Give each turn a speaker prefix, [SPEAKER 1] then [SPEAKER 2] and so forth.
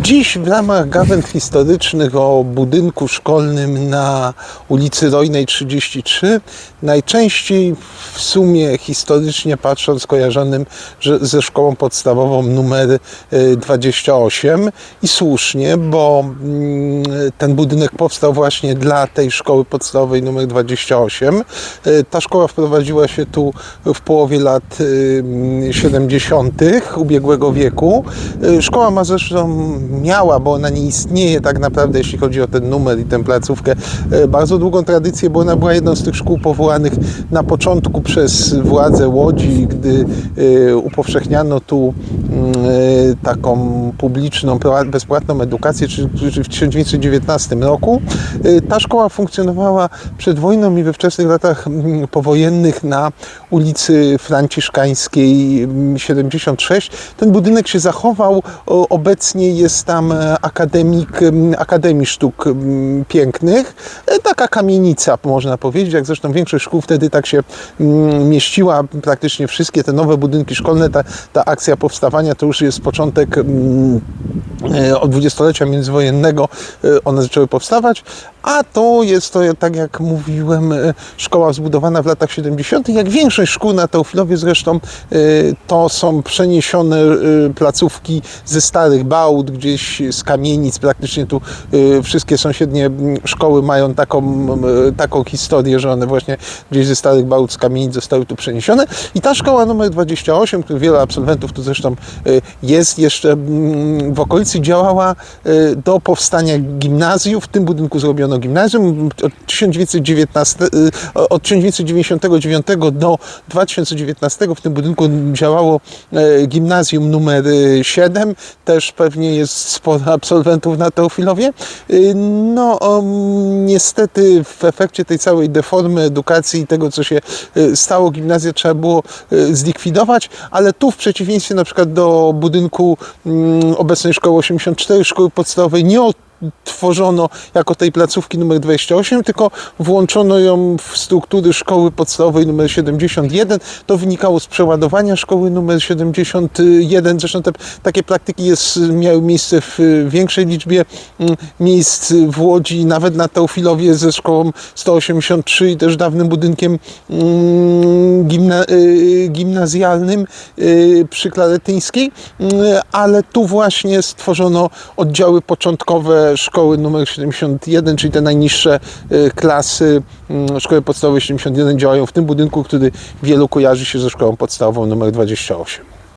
[SPEAKER 1] Dziś w ramach gawęd historycznych o budynku szkolnym na ulicy Rojnej 33 najczęściej w sumie historycznie patrząc kojarzonym ze szkołą podstawową numer y, 28 i słusznie, bo mm, ten budynek powstał właśnie dla tej szkoły podstawowej numer 28. Y, Ta szkoła wprowadziła się tu w połowie lat y, 70. ubiegłego wieku. Y, Szkoła ma zresztą miała, bo ona nie istnieje tak naprawdę, jeśli chodzi o ten numer i tę placówkę, y, bardzo długą tradycję, bo ona była jedną z tych szkół powołanych na początku przez władze Łodzi, gdy y, upowszechniano tu taką publiczną, bezpłatną edukację, w 1919 roku. Y, Ta szkoła funkcjonowała przed wojną i we wczesnych latach mm, powojennych na ulicy Franciszkańskiej mm, 76. Ten budynek się zachował. Obecnie jest tam e, akademik mm, Akademii Sztuk mm, Pięknych. E, Taka kamienica, można powiedzieć, jak zresztą większość szkół wtedy tak się mm, mieściła, praktycznie wszystkie te nowe budynki szkolne, ta, ta akcja powstawania to już jest początek mm, od dwudziestolecia międzywojennego e, one zaczęły powstawać, a to jest to, tak jak mówiłem, e, szkoła zbudowana w latach 70. Jak większość szkół na Teofilowie zresztą, e, to są przeniesione e, placówki ze starych bałt, gdzieś z kamienic, praktycznie tu e, wszystkie sąsiednie szkoły mają taką, taką historię, że one właśnie gdzieś ze starych bałt, z kamienic zostały tu przeniesione. I ta szkoła numer 28, której wiele absolwentów tu zresztą e, jest, jeszcze w okolicy działała e, do powstania gimnazjum. W tym budynku zrobiono gimnazjum. Od 1919, e, od 1999 do 2019 w tym budynku działało e, gimnazjum numer e, 7. Też pewnie jest sporo absolwentów na Teofilowie. No, um, niestety w efekcie tej całej deformy edukacji i tego, co się stało, gimnazję trzeba było zlikwidować, ale tu w przeciwieństwie na przykład do budynku mm, obecnej szkoły 84, szkoły podstawowej, nie tworzono jako tej placówki numer 28, tylko włączono ją w struktury szkoły podstawowej numer 71. To wynikało z przeładowania szkoły numer 71. Zresztą te, takie praktyki jest, miały miejsce w większej liczbie mm, miejsc w Łodzi, nawet na Teofilowie ze szkołą 183 i też dawnym budynkiem mm, gimna, y, gimnazjalnym y, przy Klaretyńskiej, Mm, ale tu właśnie stworzono oddziały początkowe szkoły numer 71, czyli te najniższe y, klasy mm, szkoły podstawowej 71 działają w tym budynku, który wielu kojarzy się ze szkołą podstawową numer 28.